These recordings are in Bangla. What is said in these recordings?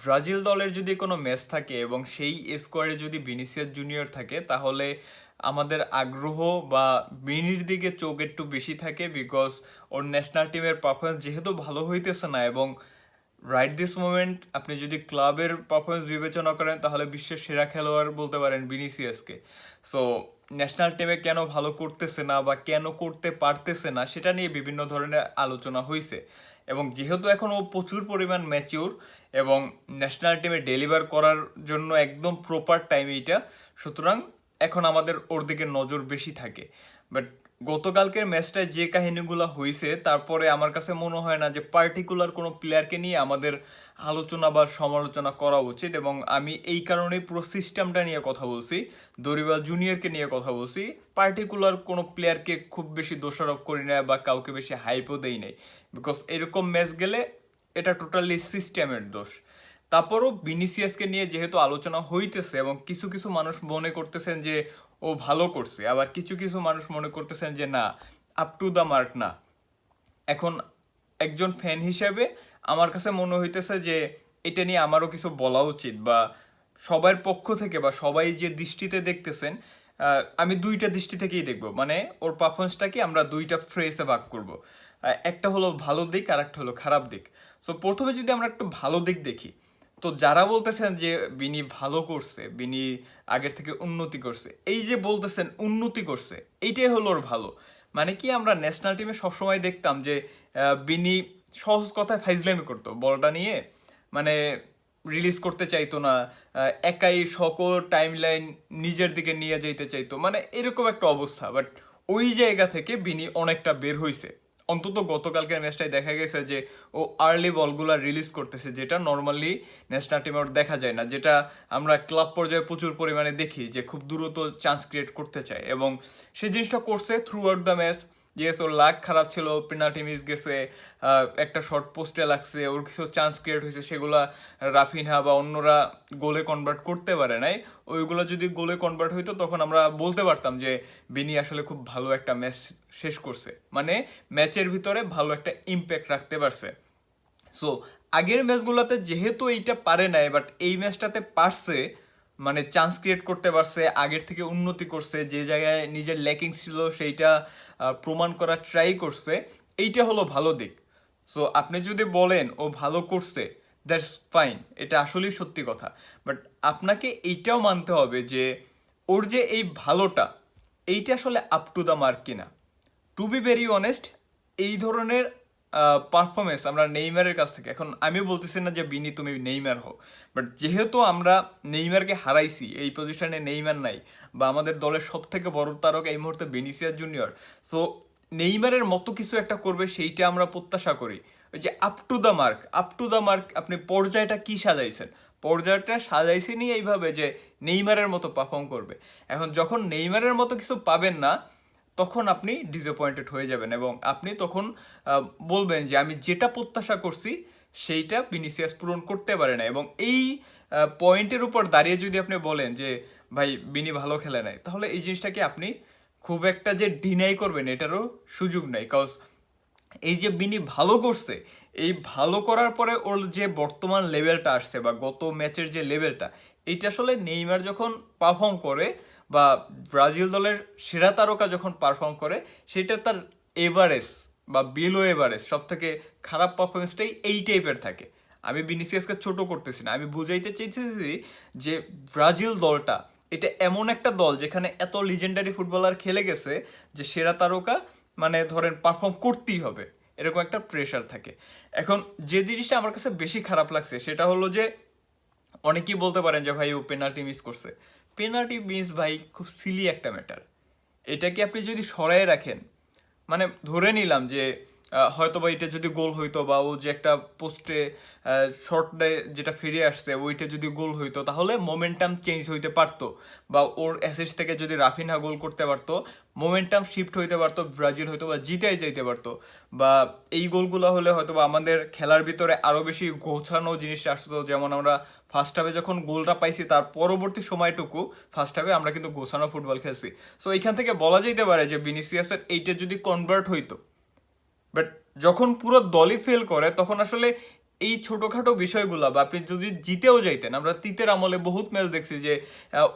ব্রাজিল দলের যদি কোনো ম্যাচ থাকে এবং সেই স্কোয়াডে যদি ভিনিসিয়াস জুনিয়র থাকে, তাহলে আমাদের আগ্রহ বা বিনির দিকে চোখ একটু বেশি থাকে বিকজ ওর ন্যাশনাল টিমের পারফরমেন্স যেহেতু ভালো হইতেছে না এবং রাইট দিস মোমেন্ট আপনি যদি ক্লাবের পারফরমেন্স বিবেচনা করেন, তাহলে বিশ্বের সেরা খেলোয়াড় বলতে পারেন ভিনিসিয়াসকে। সো ন্যাশনাল টিমে কেন ভালো করতেছে না বা কেন করতে পারতেছে না, সেটা নিয়ে বিভিন্ন ধরনের আলোচনা হয়েছে এবং যেহেতু এখন ও প্রচুর পরিমাণ ম্যাচিউর এবং ন্যাশনাল টিমে ডেলিভার করার জন্য একদম প্রপার টাইম এইটা, সুতরাং এখন আমাদের ওর দিকে নজর বেশি থাকে। বাট গতকালকের ম্যাচটায় যে কাহিনীগুলো হয়েছে তারপরে আমার কাছে মনে হয় না যে পার্টিকুলার কোনো প্লেয়ারকে নিয়ে আমাদের আলোচনা বা সমালোচনা করা উচিত এবং আমি এই কারণেই পুরো সিস্টেমটা নিয়ে কথা বলছি দরিবা জুনিয়রকে নিয়ে কথা বলছি। পার্টিকুলার কোনো প্লেয়ারকে খুব বেশি দোষারোপ করি না বা কাউকে বেশি হাইপও দেই নাই বিকজ এরকম ম্যাচ গেলে এটা টোটালি সিস্টেমের দোষ। তারপরও বিনিসিয়াসকে নিয়ে যেহেতু আলোচনা হইতেছে এবং কিছু কিছু মানুষ মনে করতেছেন যে ও ভালো করছে। আবার কিছু কিছু মানুষ মনে করতেছেন যে, না আপ টু দ্য মার্ক না। এখন একজন ফ্যান হিসেবে আমার কাছে মনে হইতেছে যে, এটা নিয়ে আমারও কিছু বলা উচিত বা সবার পক্ষ থেকে বা সবাই যে দৃষ্টিতে দেখতেছেন আমি দুইটা দৃষ্টি থেকেই দেখব। মানে ওর পারফরমেন্সটাকে আমরা দুইটা ফ্রেসে ভাগ করব। একটা হলো ভালো দিক আর একটা হলো খারাপ দিক। সো প্রথমে যদি আমরা একটু ভালো দিক দেখি তো যারা বলতেছেন যে বিনি ভালো করছে, বিনি আগের থেকে উন্নতি করছে, এই যে বলতেছেন উন্নতি করছে, এইটাই হলো ওর ভালো। মানে কি আমরা ন্যাশনাল টিমে সবসময় দেখতাম যে বিনি সহজ কথায় ফাইজলামি করতো, বলটা নিয়ে মানে রিলিজ করতে চাইতো না একাই সকল টাইম লাইন নিজের দিকে নিয়ে যাইতে চাইতো। মানে এরকম একটা অবস্থা বাট ওই জায়গা থেকে বিনি অনেকটা বের হইছে। অন্তত গতকালকের ম্যাচটাই দেখা গেছে যে ও আর্লি বলগুলো রিলিজ করতেছে, যেটা নর্মালি ন্যাশনাল টিমে দেখা যায় না, যেটা আমরা ক্লাব পর্যায়ে প্রচুর পরিমাণে দেখি যে খুব দ্রুত চান্স ক্রিয়েট করতে চায় এবং সেই জিনিসটা করছে throughout the match yes ওর লাক খারাপ ছিল পেনাল্টি মিস গেছে একটা শর্ট পোস্টে লাগছে, ওর কিছু চান্স ক্রিয়েট হয়েছে, সেগুলা রাফিনহা বা অন্যরা গোলে কনভার্ট করতে পারে নাই। ওইগুলো যদি গোলে কনভার্ট হইতো, তখন আমরা বলতে পারতাম যে, বিনি আসলে খুব ভালো একটা ম্যাচ শেষ করছে। মানে ম্যাচের ভিতরে ভালো একটা ইম্প্যাক্ট রাখতে পারছে। সো আগের ম্যাচগুলোতে যেহেতু এইটা পারে নাই বাট এই ম্যাচটাতে পারছে মানে চান্স ক্রিয়েট করতে পারছে, আগের থেকে উন্নতি করছে, যে জায়গায় নিজের ল্যাকিংস ছিল সেইটা প্রমাণ করার ট্রাই করছে, এইটা হলো ভালো দিক। সো আপনি যদি বলেন, ও ভালো করছে দ্যাটস ফাইন এটা আসলেই সত্যি কথা। বাট আপনাকে এইটাও মানতে হবে যে, ওর যে এই ভালোটা, এইটা আসলে আপ টু দ্য মার্ক কিনা। টু বি ভেরি অনেস্ট এই ধরনের পারফরমেন্স আমরা নেইমারের কাছ থেকে। এখন আমি বলতেছি না যে বিনি, তুমি নেইমার হো বাট যেহেতু আমরা নেইমারকে হারাইছি, এই পজিশনে নেইমার নাই, বা আমাদের দলের সব থেকে বড় তারক এই মুহূর্তে বেনিসিয়াস জুনিয়র সো নেইমারের মতো কিছু একটা করবে সেইটা আমরা প্রত্যাশা করি। ওই যে up to the mark up to the mark আপনি পর্যায়টা কি সাজাইছেন? পর্যায়টা সাজাইছেনই এইভাবে যে নেইমারের মতো পারফর্ম করবে। এখন যখন নেইমারের মতো কিছু পাবেন না তখন আপনি ডিসঅ্যাপয়েন্টেড হয়ে যাবেন এবং আপনি তখন বলবেন যে আমি যেটা প্রত্যাশা করছি, সেইটা বিনিসিয়াস পূরণ করতে পারে না এবং এই পয়েন্টের উপর দাঁড়িয়ে যদি আপনি বলেন যে, ভাই বিনি ভালো খেলে নাই, তাহলে এই জিনিসটাকে আপনি খুব একটা যে ডিনাই করবেন এটারও সুযোগ নাই। কজ এই যে বিনি ভালো করছে, এই ভালো করার পরে ওর যে বর্তমান লেভেলটা আসছে বা গত ম্যাচের যে লেভেলটা এইটা আসলে নেইমার যখন পারফর্ম করে বা ব্রাজিল দলের সেরা তারকা যখন পারফর্ম করে, সেটা তার এভারেজ বা বিলো এভারেজ সব থেকে খারাপ পারফরমেন্সটাই এই টাইপের থাকে। আমি বিনিসিয়াসকে ছোট করতেছি না, আমি বুঝাইতে চেয়েছি যে ব্রাজিল দলটা, এটা এমন একটা দল যেখানে এত লিজেন্ডারি ফুটবলার খেলে গেছে যে সেরা তারকা মানে ধরেন পারফর্ম করতেই হবে, এরকম একটা প্রেশার থাকে। এখন যে জিনিসটা আমার কাছে বেশি খারাপ লাগছে, সেটা হলো যে অনেকেই বলতে পারেন যে ভাই ও পেনাল্টি মিস করছে। পেনাল্টি মিস ভাই খুব সিলি একটা ম্যাটার এটাকে আপনি যদি সরাই রাখেন মানে ধরে নিলাম যে হয়তো বা এটা যদি গোল হইতো বা ও যে একটা পোস্টে শর্টে যেটা ফিরে আসছে, ওইটা যদি গোল হইতো, তাহলে মোমেন্টাম চেঞ্জ হইতে পারতো বা ওর অ্যাসেস থেকে যদি রাফিনহা গোল করতে পারতো মোমেন্টাম শিফট হইতে পারতো, ব্রাজিল হয়তো বা জিতেই যাইতে পারতো। বা এই গোলগুলো হলে হয়তো বা আমাদের খেলার ভিতরে আরও বেশি গোছানো জিনিস আসতো। যেমন আমরা ফার্স্ট হাফে যখন গোলটা পাইছি, তার পরবর্তী সময়টুকু ফার্স্ট হাফে আমরা কিন্তু গোছানো ফুটবল খেলছি। সো এখান থেকে বলা যেতে পারে যে বিনিসিয়াসের এইটা যদি কনভার্ট হইতো বাট যখন পুরো দলই ফেল করে, তখন আসলে এই ছোটখাটো বিষয়গুলো, বা আপনি যদি জিতেও যাইতেন, আমরা তিতের আমলে বহুত ম্যাচ দেখছি যে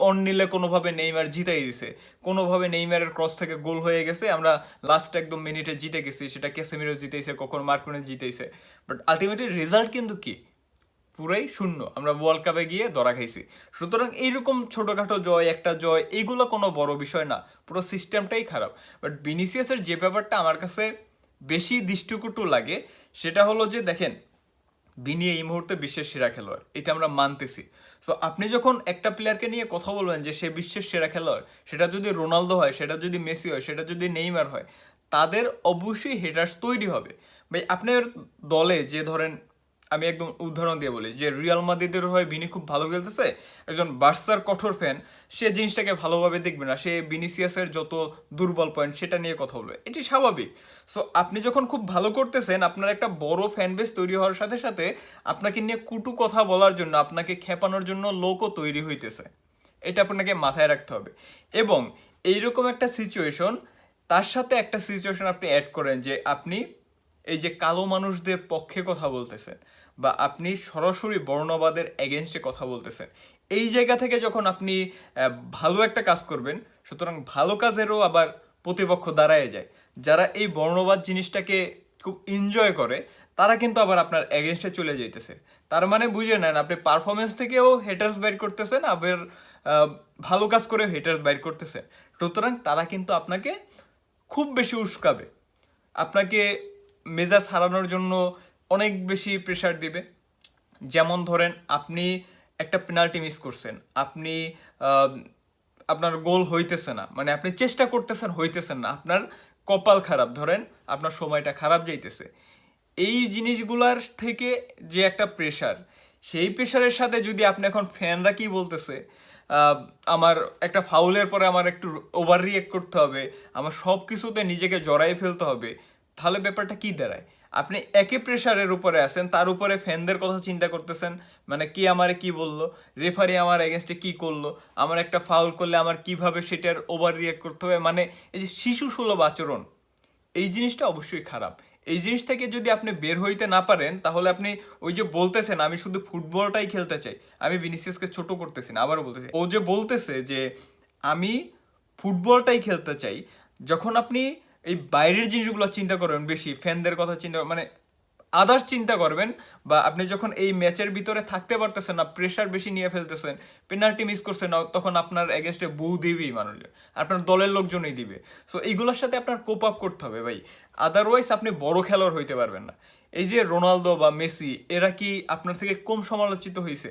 অন নিলে কোনোভাবে নেইমার জিতাই দিছে। কোনোভাবে নেইমারের ক্রস থেকে গোল হয়ে গেছে, আমরা লাস্ট একদম মিনিটে জিতে গেছি, সেটা ক্যাসেমিরো জিতেছে কখন মার্কুনে জিতেছে বাট আলটিমেটলি রেজাল্ট কিন্তু কি? পুরাই শূন্য। আমরা ওয়ার্ল্ড কাপে গিয়ে ধরা খাইছি। সুতরাং এইরকম ছোটোখাটো জয়, একটা জয়, এইগুলো কোনো বড় বিষয় না। পুরো সিস্টেমটাই খারাপ। বাট বিনিসিয়াসের যে ব্যাপারটা আমার কাছে বেশি দৃষ্টিকটু লাগে, সেটা হলো যে, দেখেন বিনি এই মুহূর্তে বিশ্বের সেরা খেলোয়াড়। এটা আমরা মানতেছি। সো আপনি যখন একটা প্লেয়ারকে নিয়ে কথা বলবেন যে সে বিশ্বের সেরা খেলোয়াড়, সেটা যদি রোনালদো হয়, সেটা যদি মেসি হয়, সেটা যদি নেইমার হয়, তাদের অবশ্যই হেটার্স তৈরি হবে। ভাই, আপনার দলে যে ধরেন আমি একদম উদাহরণ দিয়ে বলি, যে রিয়াল মাদ্রিদের হয়ে বিনি খুব ভালো খেলতেছে, একজন বার্সার কঠোর ফ্যান সে জিনিসটাকে ভালোভাবে দেখবে না, সে বিনিসিয়াসের যত দুর্বল পয়েন্ট সেটা নিয়ে কথা বলবে, এটি স্বাভাবিক। সো আপনি যখন খুব ভালো করতেছেন, আপনার একটা বড় ফ্যান বেস তৈরি হওয়ার সাথে সাথে আপনাকে নিয়ে কুটু কথা বলার জন্য, আপনাকে খেপানোর জন্য লোকও তৈরি হইতেছে। এটা আপনাকে মাথায় রাখতে হবে। এবং এইরকম একটা সিচুয়েশন তার সাথে একটা সিচুয়েশন আপনি অ্যাড করেন যে আপনি এই যে কালো মানুষদের পক্ষে কথা বলতেছেন বা আপনি সরাসরি বর্ণবাদের এগেনস্টে কথা বলতেছেন, এই জায়গা থেকে যখন আপনি ভালো একটা কাজ করবেন, সুতরাং ভালো কাজেরও আবার প্রতিপক্ষ দাঁড়ায় যায়। যারা এই বর্ণবাদ জিনিসটাকে খুব এনজয় করে, তারা কিন্তু আবার আপনার এগেনস্টে চলে যাইতেছে। তার মানে বুঝে নেন, আপনি পারফরমেন্স থেকেও হেটার্স বাইর করতেছেন, আবার ভালো কাজ করে হেটার্স বাইর করতেছেন। সুতরাং তারা কিন্তু আপনাকে খুব বেশি উস্কাবে। আপনাকে মেজাজ হারানোর জন্য অনেক বেশি প্রেশার দিবে। যেমন ধরেন, আপনি একটা পেনাল্টি মিস করছেন। আপনি আপনার গোল হইতেছে না। মানে আপনি চেষ্টা করতেছেন, হইতেছেন না। আপনার কপাল খারাপ। ধরেন, আপনার সময়টা খারাপ যাইতেছে। এই জিনিসগুলার থেকে যে একটা প্রেশার সেই প্রেশারের সাথে যদি আপনি এখন ফ্যানরা কি বলতেছে আমার একটা ফাউলের পরে আমার একটু ওভার রিয়েক্ট করতে হবে, আমার সব কিছুতে নিজেকে জড়াই ফেলতে হবে তাহলে ব্যাপারটা কি দাঁড়ায়? আপনি একে প্রেশারের উপরে আছেন, তার উপরে ফ্যানদের কথা চিন্তা করতেছেন মানে কি আমারে কি বলল? রেফারি আমার এগেনস্টে কি করল? আমার একটা ফাউল করলে আমার কীভাবে সেটার ওভার রিয়েক্ট করতে হবে? মানে এই যে শিশু সুলভ আচরণ, এই জিনিসটা অবশ্যই খারাপ। এই জিনিস থেকে যদি আপনি বের হইতে না পারেন, তাহলে আপনি ওই যে বলতেছেন, আমি শুধু ফুটবলটাই খেলতে চাই, আমি ভিনিসিয়াসকে ছোট করতেছি না, আবারও বলতেছি। ও যে বলতেছে যে, আমি ফুটবলটাই খেলতে চাই, যখন আপনি এই বাইরের জিনিসগুলো চিন্তা করবেন বেশি, ফ্যানদের কথা চিন্তা মানে আদার্স চিন্তা করবেন বা আপনি যখন এই ম্যাচের ভিতরে থাকতে পারতেছেন না প্রেশার বেশি নিয়ে ফেলতেছেন পেনাল্টি মিস করছেন না তখন আপনার এগেনস্টে বউ দিবেই মানুষ আপনার দলের লোকজনই দিবে। সো এইগুলোর সাথে আপনার কোপ আপ করতে হবে ভাই আদারওয়াইজ আপনি বড় খেলোয়াড় হইতে পারবেন না। এই যে রোনালদো বা মেসি, এরা কি আপনার থেকে কম সমালোচিত হয়েছে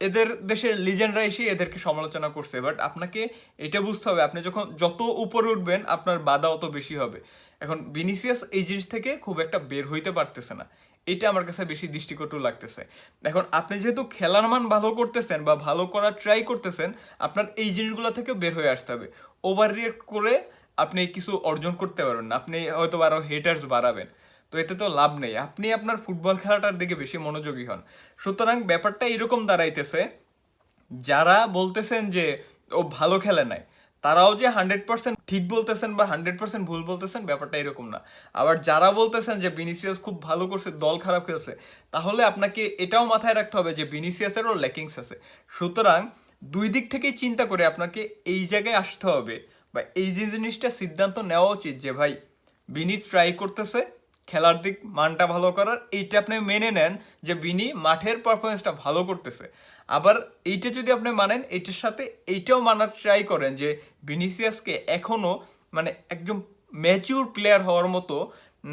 এদের দেশের লিজেন্ডরা এসে এদেরকে সমালোচনা করছে বাট আপনাকে এটা বুঝতে হবে, আপনি যখন যত উপরে উঠবেন, আপনার বাধা অত বেশি হবে। এখন ভিনিসিয়াস এই জিনিস থেকে খুব একটা বের হইতে পারতেছে না। এটা আমার কাছে বেশি দৃষ্টিকটু লাগতেছে। এখন আপনি যেহেতু খেলার মান ভালো করতেছেন বা ভালো করার ট্রাই করতেছেন, আপনার এই জিনিসগুলো থেকে বের হয়ে আসতে হবে। ওভার রিয়েক্ট করে আপনি কিছু অর্জন করতে পারবেন না। আপনি হয়তো আরও হেটার্স বাড়াবেন। তো এতে তো লাভ নেই। আপনি আপনার ফুটবল খেলাটার দিকে বেশি মনোযোগী হন। সুতরাং ব্যাপারটা এরকম দাঁড়াইতেছে, যারা বলতেছেন যে ও ভালো খেলে নাই, তারাও যে হান্ড্রেড পার্সেন্ট ঠিক বলতেছেন বা হান্ড্রেড পার্সেন্ট ভুল বলতেছেন, ব্যাপারটা এরকম না। আবার যারা বলতেছেন যে বিনিসিয়াস খুব ভালো করছে, দল খারাপ খেলছে, তাহলে আপনাকে এটাও মাথায় রাখতে হবে যে বিনিসিয়াসেরও ল্যাকিংস আছে। সুতরাং দুই দিক থেকেই চিন্তা করে আপনাকে এই জায়গায় আসতে হবে বা এই যে জিনিসটা সিদ্ধান্ত নেওয়া উচিত যে ভাই বিনি ট্রাই করতেছে খেলার দিক মানটা ভালো করার, এইটা আপনি মেনে নেন যে বিনি মাঠের পারফরমেন্সটা ভালো করতেছে। আবার এইটা যদি আপনি মানেন, এইটার সাথে এইটাও মানার ট্রাই করেন যে ভিনিসিয়াসকে এখনও মানে একজন ম্যাচিউর প্লেয়ার হওয়ার মতো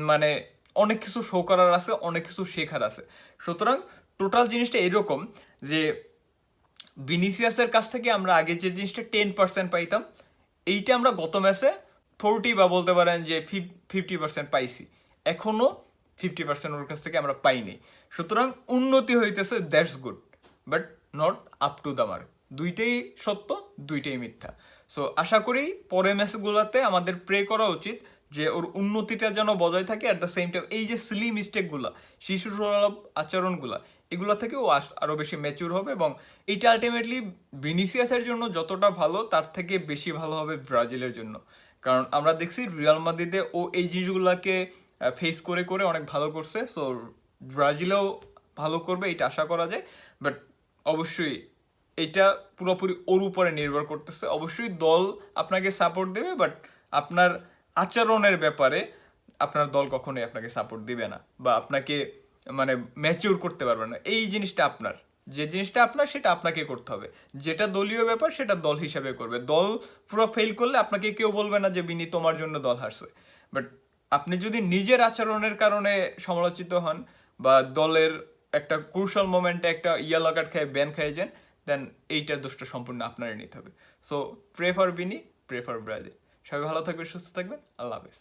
মানে অনেক কিছু শো করার আছে, অনেক কিছু শেখার আছে। সুতরাং টোটাল জিনিসটা এরকম যে ভিনিসিয়াসের কাছ থেকে আমরা আগে যে জিনিসটা টেন পার্সেন্ট পাইতাম, এইটা আমরা গত ম্যাচে ফোরটি বা বলতে পারেন যে ফিফটি পার্সেন্ট পাইছি। এখনও ফিফটি পার্সেন্ট ওর কাছ থেকে আমরা পাইনি। সুতরাং উন্নতি হইতেছে that's good but not up to the mark দুইটাই সত্য, দুইটাই মিথ্যা। সো আশা করি পরে ম্যাচগুলোতে আমাদের প্রে করা উচিত যে ওর উন্নতিটা যেন বজায় থাকে অ্যাট দ্য সেম টাইম এই যে সিলি মিস্টেকগুলো শিশু সুলভ আচরণগুলো, এগুলো থেকে ও আস- আরও বেশি ম্যাচিউর হবে এবং এটা আলটিমেটলি ভিনিসিয়াসের জন্য যতটা ভালো, তার থেকে বেশি ভালো হবে ব্রাজিলের জন্য। কারণ আমরা দেখছি রিয়াল মাদ্রিদে ও এই জিনিসগুলোকে ফেস করে করে অনেক ভালো করছে। সো ব্রাজিলেও ভালো করবে, এটা আশা করা যায়। বাট অবশ্যই এটা পুরোপুরি ওর উপরে নির্ভর করতেছে। অবশ্যই দল আপনাকে সাপোর্ট দেবে বাট আপনার আচরণের ব্যাপারে আপনার দল কখনোই আপনাকে সাপোর্ট দিবে না বা আপনাকে মানে ম্যাচিউর করতে পারবে না। এই জিনিসটা আপনার। যে জিনিসটা আপনার, সেটা আপনাকে করতে হবে। যেটা দলীয় ব্যাপার, সেটা দল হিসাবে করবে। দল পুরো ফেল করলে আপনাকে কেউ বলবে না যে, বিনি, তোমার জন্য দল হারছে। বাট আপনি যদি নিজের আচরণের কারণে সমালোচিত হন বা দলের একটা ক্রুশাল মোমেন্টে একটা ইয়েলো কার্ড খেয়ে ব্যান খেয়ে যান দেন এইটার দোষটা সম্পূর্ণ আপনারই নিতে হবে। So pray for Vini pray for Brazil সবাই ভালো থাকবে সুস্থ থাকবেন, আল্লাহ হাফিজ।